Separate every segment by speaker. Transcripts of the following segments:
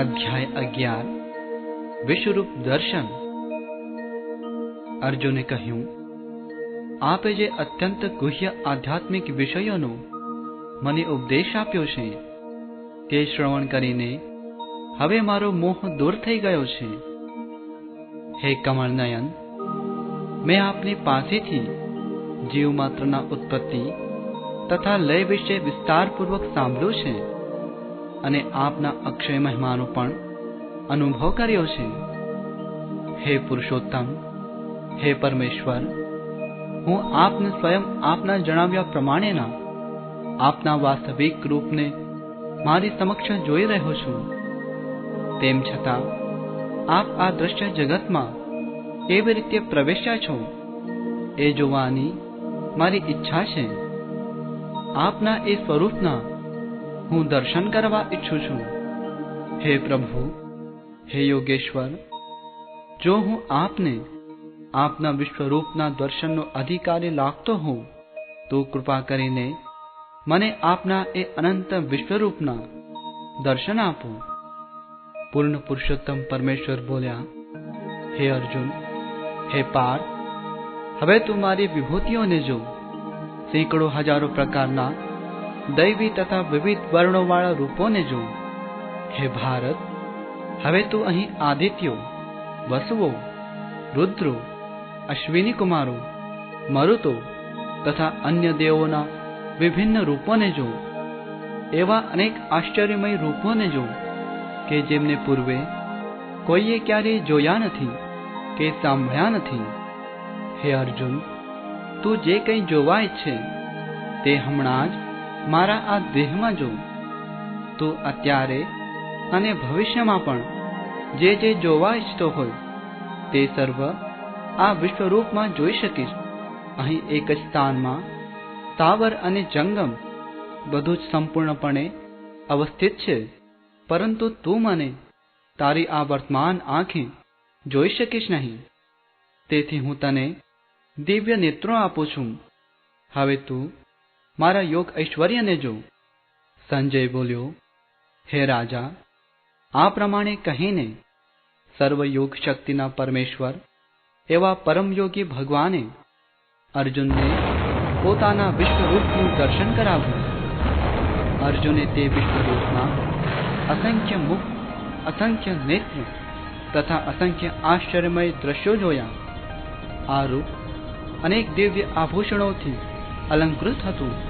Speaker 1: અધ્યાય અગિયાર. વિશ્વરૂપ દર્શન. અર્જુને કહ્યું, આપે જે અત્યંત ગુહ્ય આધ્યાત્મિક વિષયોનો મને ઉપદેશ આપ્યો છે, તે શ્રવણ કરીને હવે મારો મોહ દૂર થઈ ગયો છે. હે કમળનયન મેં આપની પાસેથી જીવ માત્રના ઉત્પત્તિ તથા લય વિશે વિસ્તારપૂર્વક સાંભળ્યું છે. અને આપના અક્ષય મહિમાનો પણ અનુભવ કર્યો છે. હે પુરુષોત્તમ, હે પરમેશ્વર, હું આપને સ્વયં આપના જણાવ્યા પ્રમાણેના આપના વાસ્તવિક રૂપને મારી સમક્ષ જોઈ રહ્યો છું. તેમ છતાં, આપ આ દ્રશ્ય જગતમાં કેવી રીતે પ્રવેશ્યા છો એ જોવાની મારી ઈચ્છા છે. આપના એ સ્વરૂપના હું દર્શન કરવા ઈચ્છું છું. હે પ્રભુ, હે યોગેશ્વર, જો હું આપને, આપના વિશ્વરૂપના દર્શનનો અધિકારી લાગતો હોઉં, તો કૃપા કરીને મને આપના એ અનંત વિશ્વરૂપના દર્શન આપો. પૂર્ણ પુરુષોત્તમ પરમેશ્વર બોલ્યા, હે અર્જુન, હે પાર્થ, હવે તું મારી વિભૂતિઓને જો. સેંકડો હજારો પ્રકારના દૈવી તથા વિવિધ વર્ણોવાળા રૂપોને જો હે ભારત, હવે તું અહીં આદિત્યો વસવો રુદ્રો, અશ્વિની કુમારો, મરુતો તથા અન્ય દેવોના વિભિન્ન રૂપોને જો એવા અનેક આશ્ચર્યમય રૂપોને જો કે જેમને પૂર્વે કોઈએ ક્યારેય જોયા નથી કે સાંભળ્યા નથી. હે અર્જુન, તું જે કંઈ જોવા ઈચ્છે તે હમણાં જ મારા આ દેહમાં જો તું અત્યારે અને ભવિષ્યમાં પણ જે જે જોવા ઈચ્છતો હોય, તે સર્વ આ વિશ્વરૂપમાં જોઈ શકીશ. અહીં એક જ સ્થાનમાં સ્થાવર અને જંગમ બધું જ સંપૂર્ણપણે અવસ્થિત છે, પરંતુ તું મને તારી આ વર્તમાન આંખે જોઈ શકીશ નહીં. તેથી હું તને દિવ્ય નેત્રો આપું છું. હવે તું મારા યોગ ઐશ્વર્યને જો સંજય બોલ્યો, હે રાજા, આ પ્રમાણે કહીને સર્વ યોગ શક્તિના પરમેશ્વર એવા પરમયોગી ભગવાને અર્જુનને પોતાના વિશ્વરૂપનું દર્શન કરાવ્યું અર્જુને તે વિશ્વરૂપમાં અસંખ્ય મુખ, અસંખ્ય નેત્ર તથા અસંખ્ય આશ્ચર્યમય દ્રશ્યો જોયા. આ રૂપ અનેક દિવ્ય આભૂષણોથી અલંકૃત હતું.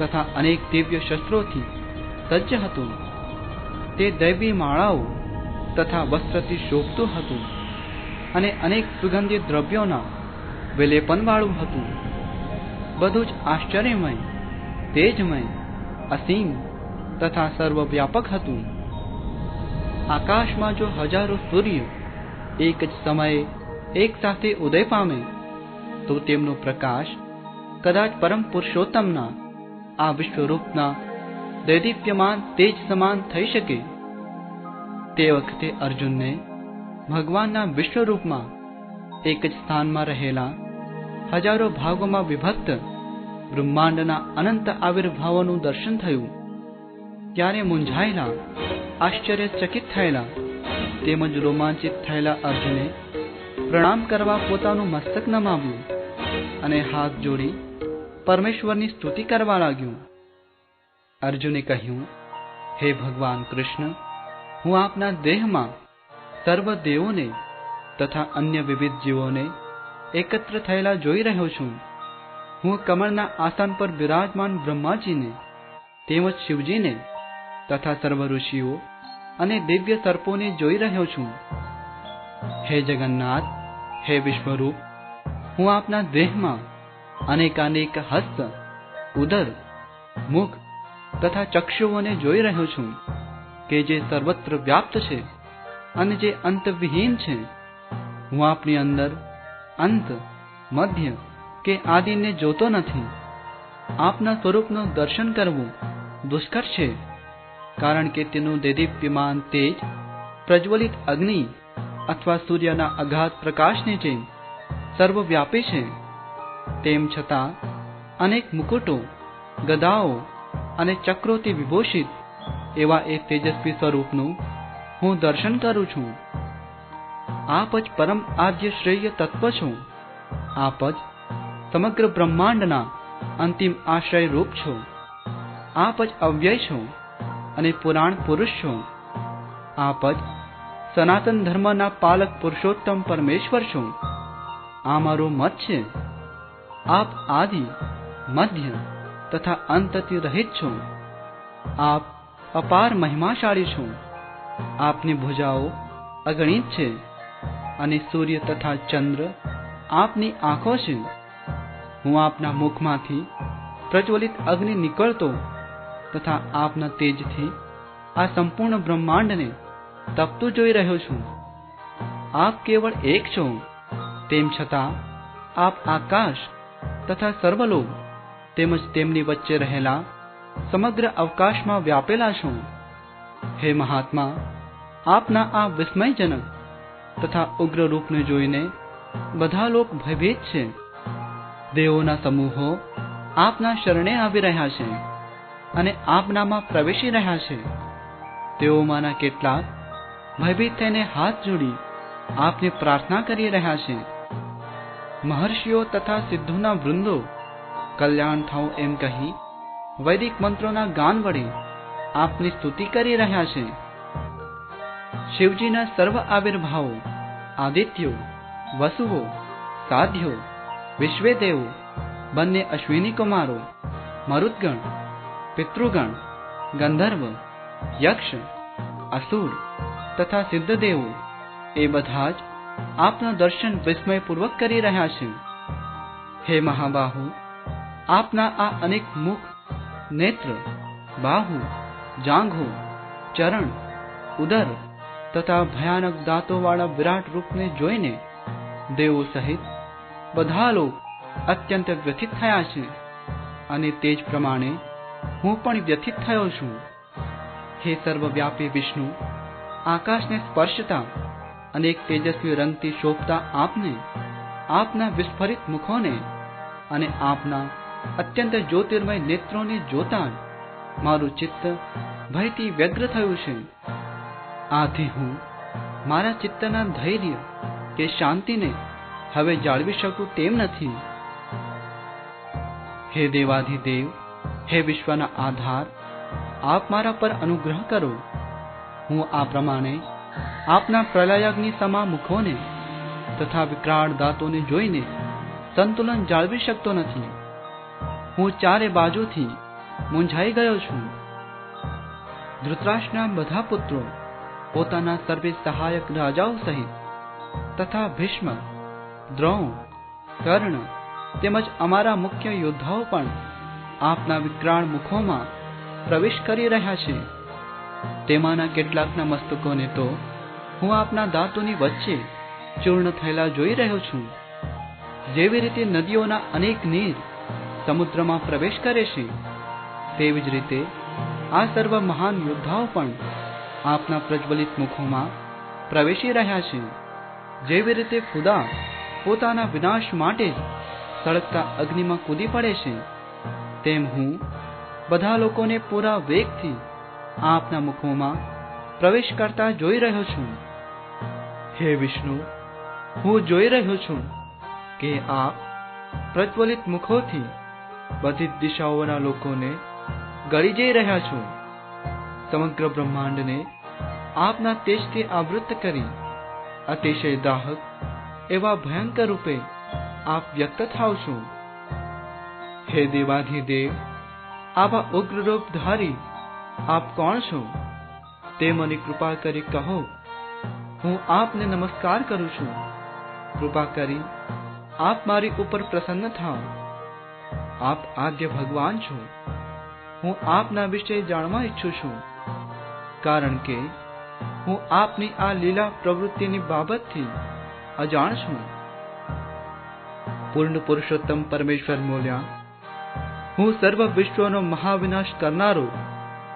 Speaker 1: તથા અનેક દિવ્ય શસ્ત્રોથી સજ્જ હતું. તે દૈવી માળાઓ તથા વસ્ત્રથી શોભતું હતું અને અનેક સુગંધિત દ્રવ્યોના વિલેપનવાળું હતું. બધું જ આશ્ચર્યમય, તેજમય, અસીમ તથા સર્વવ્યાપક હતું. આકાશમાં જો હજારો સૂર્ય એક જ સમયે એક સાથે ઉદય પામે તો તેમનો પ્રકાશ કદાચ પરમ પુરુષોત્તમના આ વિશ્વરૂપના દૈદીપ્યમાન તેજ સમાન થઈ શકે. તે વખતે અર્જુનને ભગવાનના વિશ્વરૂપમાં એક જ સ્થાનમાં રહેલા હજારો ભાગોમાં વિભક્ત બ્રહ્માંડના અનંત આવિર્ભાવોનું દર્શન થયું. ત્યારે મૂંઝાયેલા, આશ્ચર્યચકિત થયેલા તેમજ રોમાંચિત થયેલા અર્જુને પ્રણામ કરવા પોતાનું મસ્તક નમાવ્યું અને હાથ જોડી પરમેશ્વરની સ્તુતિ કરવા લાગ્યું. અર્જુને કહ્યું, હે ભગવાન કૃષ્ણ, હું આપના દેહમાં સર્વ દેવોને તથા અન્ય વિવિધ જીવોને એકત્ર થયેલા જોઈ રહ્યો છું. હું કમળના આસન પર બિરાજમાન બ્રહ્માજીને, તેમજ શિવજીને તથા સર્વ ઋષિઓ અને દિવ્ય સર્પોને જોઈ રહ્યો છું. હે જગન્નાથ, હે વિશ્વરૂપ, હું આપના દેહમાં અનેકાનેક હસ્ત, ઉદર, મુખ તથા ચક્ષુઓને જોઈ રહ્યો છું કે જે સર્વત્ર વ્યાપ્ત છે અને જે અંતવિહીન છે. હું આપની અંદર અંત, મધ્ય કે આદિને જોતો નથી. આપના સ્વરૂપનું દર્શન કરવું દુષ્કર છે, કારણ કે તેનું દેદીપ્યમાન તેજ, પ્રજ્વલિત અગ્નિ અથવા સૂર્યના અગાધ પ્રકાશની જેમ સર્વવ્યાપી છે. તેમ છતાં અનેક મુકુટો, ગદાઓ અને ચક્રોથી વિભૂષિત એવા એ તેજસ્વી સ્વરૂપનું હું દર્શન કરું છું. આપ જ પરમ આદ્ય શ્રેય તત્વ છો. આપ જ સમગ્ર બ્રહ્માંડના અંતિમ આશ્રય રૂપ છો. આપ જ અવ્યય છો અને પુરાણ પુરુષ છો. આપ જ સનાતન ધર્મના પાલક પુરુષોત્તમ પરમેશ્વર છો. આ મારો મત છે. આપ આદિ, મધ્ય તથા અંતથી રહિત છો. આપ અપાર મહિમાશાળી છો. આપની ભુજાઓ અગણિત છે અને સૂર્ય તથા ચંદ્ર આપની આંખો છે. હું આપના મુખમાંથી પ્રજ્વલિત અગ્નિ નીકળતો તથા આપના તેજથી આ સંપૂર્ણ બ્રહ્માંડને તપતું જોઈ રહ્યો છું. આપ કેવળ એક છો. તેમ છતાં આપ આકાશ તથા સર્વલોક તેમજ તેમની વચ્ચે રહેલા સમગ્ર અવકાશમાં વ્યાપેલા છો. હે મહાત્મા, આપના આ વિસ્મયજનક તથા ઉગ્ર રૂપને જોઈને બધા લોક ભયભીત છે. દેવોના સમૂહો આપના શરણે આવી રહ્યા છે અને આપનામાં પ્રવેશી રહ્યા છે. તેઓમાંના કેટલાક ભયભીત થઈને હાથ જોડી આપને પ્રાર્થના કરી રહ્યા છે. મહર્ષિઓ તથા સિદ્ધોના વૃંદો, કલ્યાણ થાવ એમ કહી, વૈદિક મંત્રોના ગાન વડે આપની સ્તુતિ કરી રહ્યા છે. શિવજીના સર્વ આવિર્ભાવો, આદિત્યો, વસુઓ, સાધ્યો, વિશ્વેદેવો, બંને અશ્વિની કુમારો, મરુદગણ, પિતૃગણ, ગંધર્વ, યક્ષ, અસુર તથા સિદ્ધદેવો, એ બધા જ આપના દર્શન વિસ્મયપૂર્વક કરી રહ્યા છે. હે મહાબાહુ, આપના આ અનેક મુખ, નેત્ર, બાહુ, જાંઘો, ચરણ, ઉદર તથા ભયાનક દાંતોવાળા વિરાટ રૂપને જોઈને દેવો સહિત બધા લોક અત્યંત વ્યથિત થયા છે અને તે જ પ્રમાણે હું પણ વ્યથિત થયો છું. હે સર્વવ્યાપી વિષ્ણુ, આકાશને સ્પર્શતા અનેક તેજસ્વી રંગથી શોભતા આપને, આપના વિસ્ફરિત મુખોને અને આપના અત્યંત જ્યોતિર્મય નેત્રોને જોતા મારું ચિત્ત ભયથી વ્યગ્ર થયું છે. આથી હું મારા ચિત્તના ધૈર્ય કે શાંતિને હવે જાળવી શકું તેમ નથી. હે દેવાધિદેવ, હે વિશ્વના આધાર, આપ મારા પર અનુગ્રહ કરો. હું આ પ્રમાણે આપના પ્રલયાગ્નિ સમા મુખોને તથા વિકરાળ દાંતોને જોઈને સંતુલન જાળવી શકતો નથી. હું ચારે બાજુથી મૂંઝાઈ ગયો છું. ધૃતરાષ્ટ્રના બધા પુત્રો પોતાના સર્વે સહાયક રાજાઓ સહિત તથા ભીષ્મ, દ્રોણ, કર્ણ તેમજ અમારા મુખ્ય યોદ્ધાઓ પણ આપના વિકરાળ મુખોમાં પ્રવેશ કરી રહ્યા છે. તેમાંના કેટલાકના મસ્તકોને તો હું આપના દાંતોની વચ્ચે ચૂર્ણ થયેલા જોઈ રહ્યો છું. જેવી રીતે નદીઓના અનેક નીર સમુદ્રમાં પ્રવેશ કરે છે, તેવી જ રીતે આ સર્વ મહાન યોદ્ધાઓ પણ આપના પ્રજ્વલિત મુખોમાં પ્રવેશી રહ્યા છે. જેવી રીતે ખુદા પોતાના વિનાશ માટે સળગતા અગ્નિમાં કૂદી પડે છે, તેમ હું બધા લોકોને પૂરા વેગથી આપના મુખોમાં પ્રવેશ કરતા જોઈ રહ્યો છું. હે વિષ્ણુ, હું જોઈ રહ્યો છું કે આપ પ્રજ્વલિત મુખોથી બધી દિશાઓના લોકોને ગળી જઈ રહ્યા છો. સમગ્ર બ્રહ્માંડને આપના તેજથી આવૃત્ત કરી અતિશય દાહક એવા ભયંકર રૂપે આપ વ્યક્ત થાવ છો. હે દેવાધિદેવ, આવા ઉગ્ર રૂપ ધારી આપ કોણ છો? તે મને કૃપા કરી કહો હું આપને નમસ્કાર કરું છું. કૃપા કરી આપ મારી ઉપર પ્રસન્ન થાઓ આપ આદ્ય ભગવાન છો. હું આપના વિશે જાણવા ઈચ્છું છું. કારણ કે હું આપની આ લીલા પ્રવૃત્તિની બાબતથી અજાણ છું. પૂર્ણ પુરુષોત્તમ પરમેશ્વર મોલ્યા હું સર્વ વિશ્વનો મહાવિનાશ કરનારો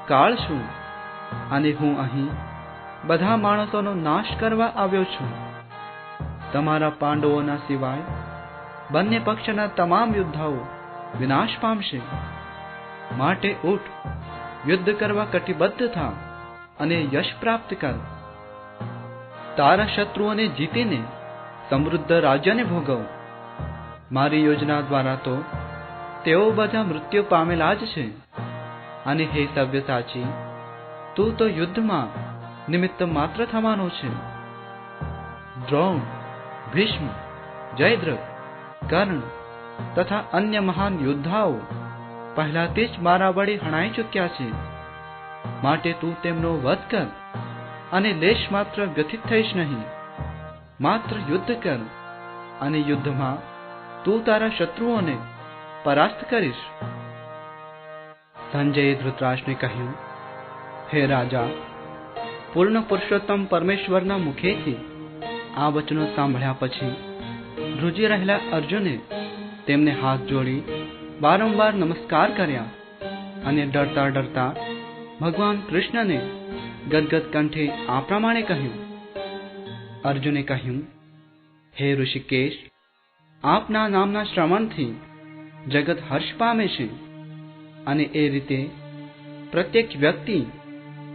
Speaker 1: કાળ છું અને હું અહીં બધા માણસોનો નાશ કરવા આવ્યો છું. તમારા પાંડવોના સિવાય બંને પક્ષના તમામ યોદ્ધાઓ વિનાશ પામશે. માટે ઉઠ યુદ્ધ કરવા કટિબદ્ધ થા અને યશ પ્રાપ્ત કર. તારા શત્રુઓને જીતીને સમૃદ્ધ રાજ્યને ભોગવ. મારી યોજના દ્વારા તો તેઓ બધા મૃત્યુ પામેલા જ છે. અને હે સવ્યસાચી તું તો યુદ્ધમાં નિમિત્ત માત્ર થવાનો છે. દ્રોણ, ભીષ્મ, જયદ્રથ, કર્ણ તથા અન્ય મહાન યોદ્ધાઓ પહેલાથી જ મારા વડે હણાઈ ચૂક્યા છે. માટે તું તેમનો વધ કર અને લેશ માત્ર વ્યથિત થઈશ નહીં. માત્ર યુદ્ધ કર અને યુદ્ધમાં તું તારા શત્રુઓને પરાસ્ત કરીશ. સંજયે ધૃતરાજને કહ્યું, હે રાજા પૂર્ણ પુરુષોત્તમ પરમેશ્વરના મુખેથી આ વચનો સાંભળ્યા પછી ધ્રુજી રહેલા અર્જુને તેમને હાથ જોડી વારંવાર નમસ્કાર કર્યા અને ડરતા ડરતા ભગવાન કૃષ્ણને ગદગદ કંઠે આ પ્રમાણે કહ્યું. અર્જુને કહ્યું, હે ઋષિકેશ, આપના નામના શ્રવણથી જગત હર્ષ પામે છે અને એ રીતે પ્રત્યેક વ્યક્તિ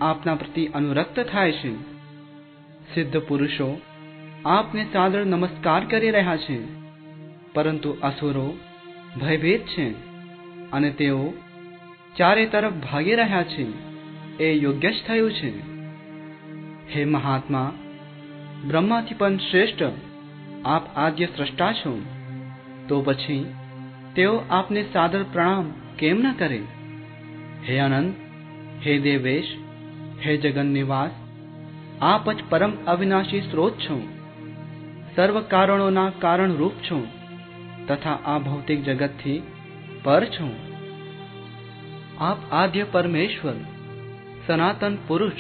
Speaker 1: આપના પ્રતિ અનુરક્ત થાય છે. સિદ્ધ પુરુષો, આપને સાદર નમસ્કાર કરી રહ્યા છે. પરંતુ અસુરો ભયભીત છે અને તેઓ ચારે તરફ ભાગી રહ્યા છે. એ યોગ્ય જ થયું છે. હે મહાત્મા, બ્રહ્માથી પણ શ્રેષ્ઠ આપ આદ્ય સ્રષ્ટા છો. તો પછી તેઓ આપને સાદર પ્રણામ કેમ ન કરે? હે અનંત, હે દેવેશ હે જગન નિવાસ આપ જ પરમ અવિનાશી સ્ત્રોત છો. સર્વ કારણોના કારણ રૂપ છો તથા આ ભૌતિક જગતથી પર છો. આપ આદ્ય પરમેશ્વર, સનાતન પુરુષ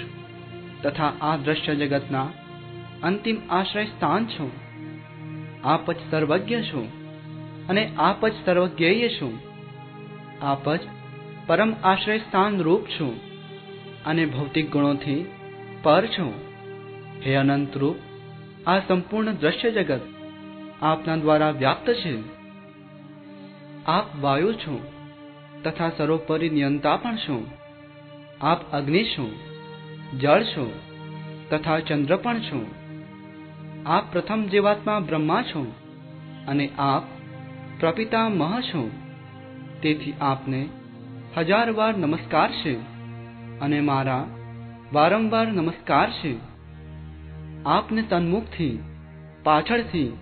Speaker 1: તથા આ દ્રશ્ય જગતના અંતિમ આશ્રય સ્થાન છો. આપ જ સર્વજ્ઞ છો અને આપ જ સર્વજ્ઞેય છો. આપ જ પરમ આશ્રય સ્થાન રૂપ છો. અને ભૌતિક ગુણોથી પર છો. હે અનંત રૂપ, આ સંપૂર્ણ દ્રશ્ય જગત આપના દ્વારા વ્યાપ્ત છે. આપ વાયુ છો તથા સર્વોપરી નિયંતા પણ છો. આપ અગ્નિ છો, જળ છો તથા ચંદ્ર પણ છો. આપ પ્રથમ જીવાત્મા બ્રહ્મા છો અને આપ પ્રપિતામહ છો. તેથી આપને હજાર વાર નમસ્કાર છે. અને મારા વારંવાર નમસ્કાર છે. આપને તન્મુખથી, પાછળથી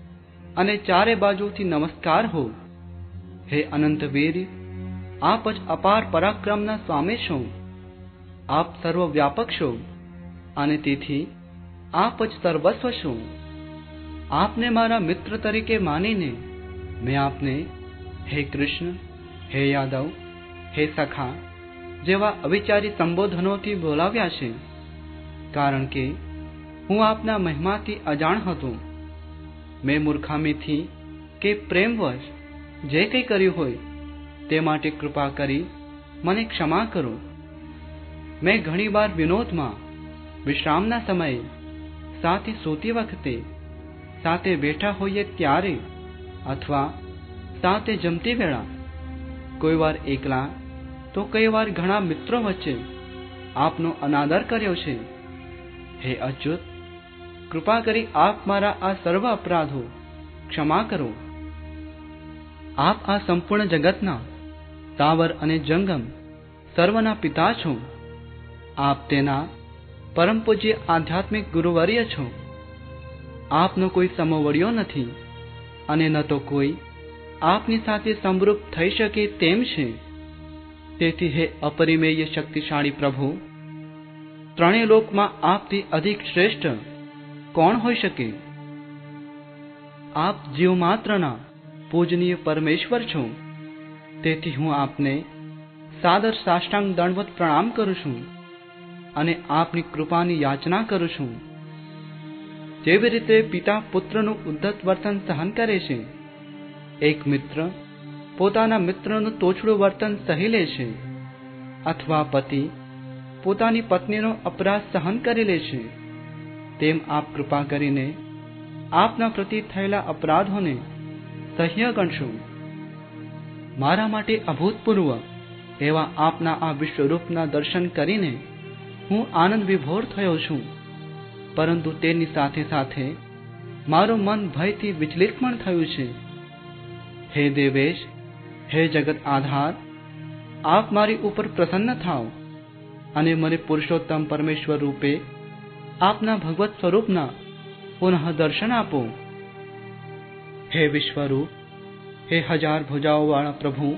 Speaker 1: અને ચારે બાજુથી નમસ્કાર હો. હે અનંત વીર, આપ જ અપાર પરાક્રમના સ્વામી છો. આપ સર્વવ્યાપક છો અને તેથી આપ જ સર્વસ્વ છો. આપને મારા મિત્ર તરીકે માનીને મેં આપને, હે કૃષ્ણ, હે યાદવ, હે સખા જેવા અવિચારી સંબોધનોથી બોલાવ્યા છે. કારણ કે હું આપના મહિમાથી અજાણ હતો. મેં મૂર્ખામીથી કે પ્રેમવશ જે કંઈ કર્યું હોય તે માટે કૃપા કરી મને ક્ષમા કરો. મેં ઘણીવાર વિનોદમાં વિશ્રામના સમયે સાથે સૂતી વખતે સાથે બેઠા હોઈએ ત્યારે અથવા સાથે જમતી વેળા કોઈ વાર એકલા તો કઈ વાર ઘણા મિત્રો વચ્ચે આપનો અનાદર કર્યો છે. હે અચ્યુત, કૃપા કરી આપ મારા આ સર્વ અપરાધો ક્ષમા કરો. આપ આ સંપૂર્ણ જગતના તાવર અને જંગમ સર્વના પિતા છો. આપ તેના પરમ પૂજ્ય આધ્યાત્મિક ગુરુવર્ય છો. આપનો કોઈ સમવડ્યો નથી અને ન તો કોઈ આપની સાથે સમરૂપ થઈ શકે તેમ છે. તેથી હે અપરિમેય શક્તિશાળી પ્રભુ, ત્રણેય લોકમાં આપથી અધિક શ્રેષ્ઠ કોણ હોઈ શકે? આપ જીવ માત્રના પૂજનીય પરમેશ્વર છો. તેથી હું આપને સાદર સાષ્ટાંગ દંડવત પ્રણામ કરું છું અને આપની કૃપાની યાચના કરું છું. જેવી રીતે પિતા પુત્રનું ઉદ્ધત વર્તન સહન કરે છે, એક મિત્ર પોતાના મિત્રનું તોછડું વર્તન સહી લે છે, અથવા પતિ પોતાની પત્નીનો અપરાધ સહન કરી લે છે. તેમ આપ કૃપા કરીને આપના પ્રતિ થયેલા અપરાધોને સહ્ય ગણશો. મારા માટે અભૂતપૂર્વ એવા આપના આ વિશ્વરૂપના દર્શન કરીને હું આનંદ વિભોર થયો છું. પરંતુ તેની સાથે સાથે મારું મન ભયથી વિચલિત પણ થયું છે. હે દેવેશ હે જગત આધાર, આપ મારી ઉપર પ્રસન્ન થાઓ અને મને પુરુષોત્તમ પરમેશ્વર રૂપે આપના ભગવત સ્વરૂપના પુનઃ દર્શન આપો. હે વિશ્વરૂપ, હે હજાર ભુજાઓવાળા પ્રભુ,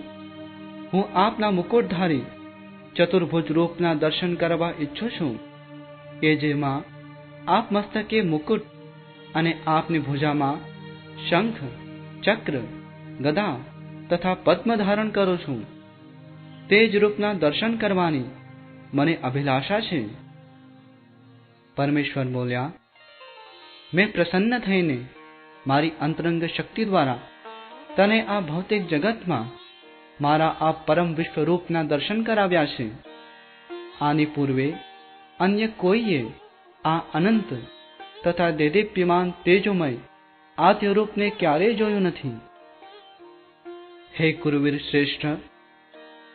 Speaker 1: હું આપના મુકુટધારી ચતુર્ભુજ રૂપના દર્શન કરવા ઈચ્છું છું. કે જેમાં આપ મસ્તકે મુકુટ અને આપની ભુજામાં શંખ, ચક્ર, ગદા તથા પદ્મ ધારણ કરું છું. તે જ રૂપના દર્શન કરવાની મને અભિલાષા છે. પરમેશ્વર બોલ્યા, મેં પ્રસન્ન થઈને મારી અંતરંગ શક્તિ દ્વારા તને આ ભૌતિક જગતમાં મારા આ પરમ વિશ્વરૂપના દર્શન કરાવ્યા છે. આની પૂર્વે અન્ય કોઈએ આ અનંત તથા દેદીપ્યમાન તેજોમય આદ્યરૂપને ક્યારેય જોયું નથી. હે કુરુવીર શ્રેષ્ઠ,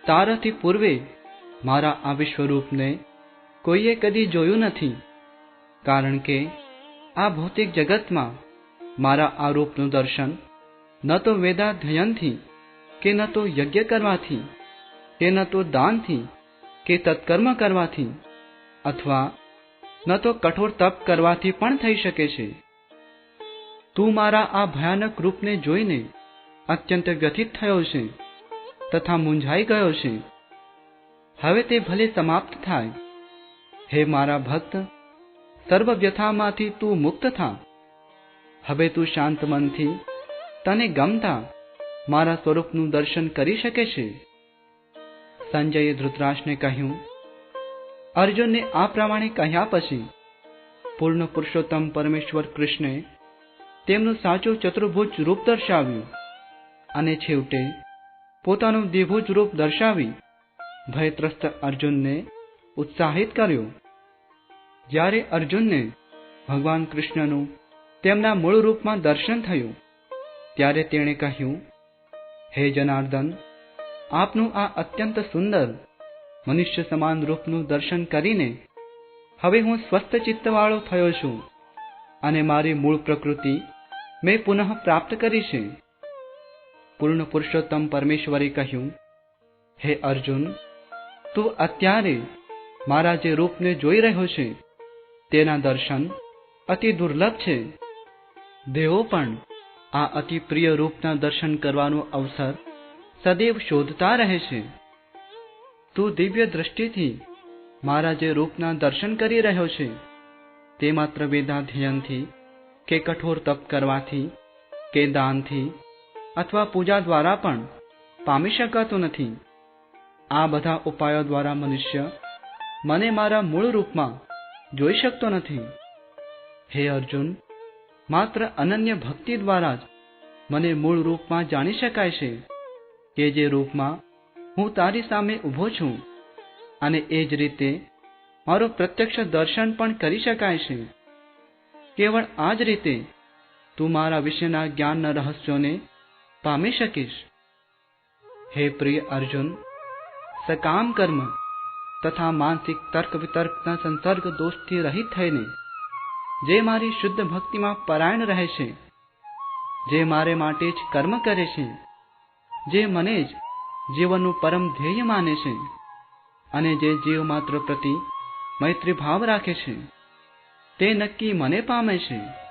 Speaker 1: તારાથી પૂર્વે મારા આ વિશ્વરૂપને કોઈએ કદી જોયું નથી, કારણ કે આ ભૌતિક જગતમાં મારા આ રૂપનું દર્શન ન તો વેદાધ્યયનથી કે ન તો યજ્ઞ કરવાથી, કે ન તો દાનથી કે તત્કર્મ કરવાથી, અથવા ન તો કઠોર તપ કરવાથી પણ થઈ શકે છે. તું મારા આ ભયાનક રૂપને જોઈને અત્યંત વ્યથિત થયો છે તથા મૂંઝાઈ ગયો છે. હવે તે ભલે સમાપ્ત થાય. હે મારા ભક્ત, સર્વ વ્યથામાંથી તું મુક્ત થા. હવે તું શાંત મનથી તને ગમતા મારા સ્વરૂપનું દર્શન કરી શકે છે. સંજયે ધૃતરાજને કહ્યું, અર્જુનને આ પ્રમાણે કહ્યા પછી પૂર્ણ પુરુષોત્તમ પરમેશ્વર કૃષ્ણે તેમનું સાચું ચતુર્ભુજ રૂપ દર્શાવ્યું. અને છેવટે પોતાનું દ્વિભુજ રૂપ દર્શાવી ભયત્રસ્ત અર્જુનને ઉત્સાહિત કર્યો. જ્યારે અર્જુનને ભગવાન કૃષ્ણનું તેમના મૂળ રૂપમાં દર્શન થયું, ત્યારે તેણે કહ્યું, હે જનાર્દન, આપનું આ અત્યંત સુંદર મનુષ્ય સમાન રૂપનું દર્શન કરીને હવે હું સ્વસ્થ ચિત્તવાળો થયો છું અને મારી મૂળ પ્રકૃતિ મેં પુનઃ પ્રાપ્ત કરી છે. પૂર્ણ પુરુષોત્તમ પરમેશ્વરે કહ્યું, હે અર્જુન, તું અત્યારે મારા જે રૂપને જોઈ રહ્યો છે, તેના દર્શન અતિ દુર્લભ છે. દેવો પણ આ અતિ પ્રિય રૂપના દર્શન કરવાનો અવસર સદૈવ શોધતા રહે છે. તું દિવ્ય દ્રષ્ટિથી મારા જે રૂપના દર્શન કરી રહ્યો છે, તે માત્ર વેદાધ્યયનથી કે કઠોર તપ કરવાથી કે દાનથી અથવા પૂજા દ્વારા પણ પામી શકાતું નથી. આ બધા ઉપાયો દ્વારા મનુષ્ય મને મારા મૂળ રૂપમાં જોઈ શકતો નથી. હે અર્જુન, માત્ર અનન્ય ભક્તિ દ્વારા જ મને મૂળ રૂપમાં જાણી શકાય છે કે જે રૂપમાં હું તારી સામે ઊભો છું અને એ જ રીતે મારું પ્રત્યક્ષ દર્શન પણ કરી શકાય છે. કેવળ આ જ રીતે તું મારા વિશેના જ્ઞાનના રહસ્યોને પામી શકીશ? હે પ્રિય અર્જુન, સકામ કર્મ તથા માનસિક તર્ક વિતર્કના સંસર્ગ દોષથી રહિત થઈને, જે મારી શુદ્ધ ભક્તિમાં પરાયણ રહે છે, જે મારે માટે જ કર્મ કરે છે, જે મને જ જીવનનું પરમ ધ્યેય માને છે, અને જે જીવ માત્ર પ્રતિ મૈત્રી ભાવ રાખે છે, તે નક્કી મને પામે છે.